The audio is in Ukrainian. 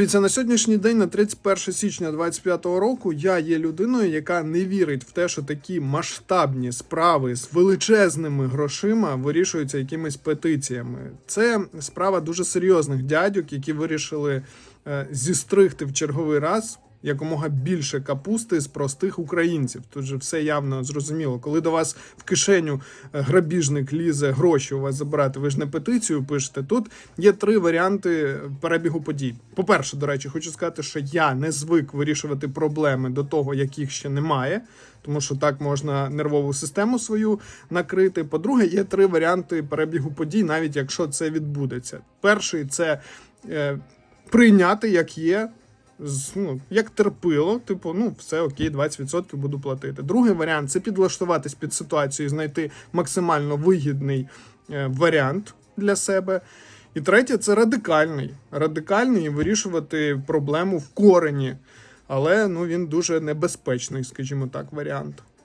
Дивіться, на сьогоднішній день, на 31 січня 2025 року, я є людиною, яка не вірить в те, що такі масштабні справи з величезними грошима вирішуються якимись петиціями. Це справа дуже серйозних дядьок, які вирішили е, зістригти в черговий раз. Якомога більше капусти з простих українців. Тут же все явно зрозуміло. Коли до вас в кишеню е, грабіжник лізе гроші у вас забирати, ви ж не петицію пишете. Тут є три варіанти перебігу подій. По-перше, до речі, хочу сказати, що я не звик вирішувати проблеми до того, яких ще немає, тому що так можна нервову систему свою накрити. По-друге, є три варіанти перебігу подій, навіть якщо це відбудеться. Перший це е, прийняти як є. Ну, як терпило, типу, ну все окей, 20% буду платити. Другий варіант це підлаштуватись під ситуацію, і знайти максимально вигідний е, варіант для себе. І третє це радикальний. Радикальний і вирішувати проблему в корені. Але ну він дуже небезпечний, скажімо так, варіант.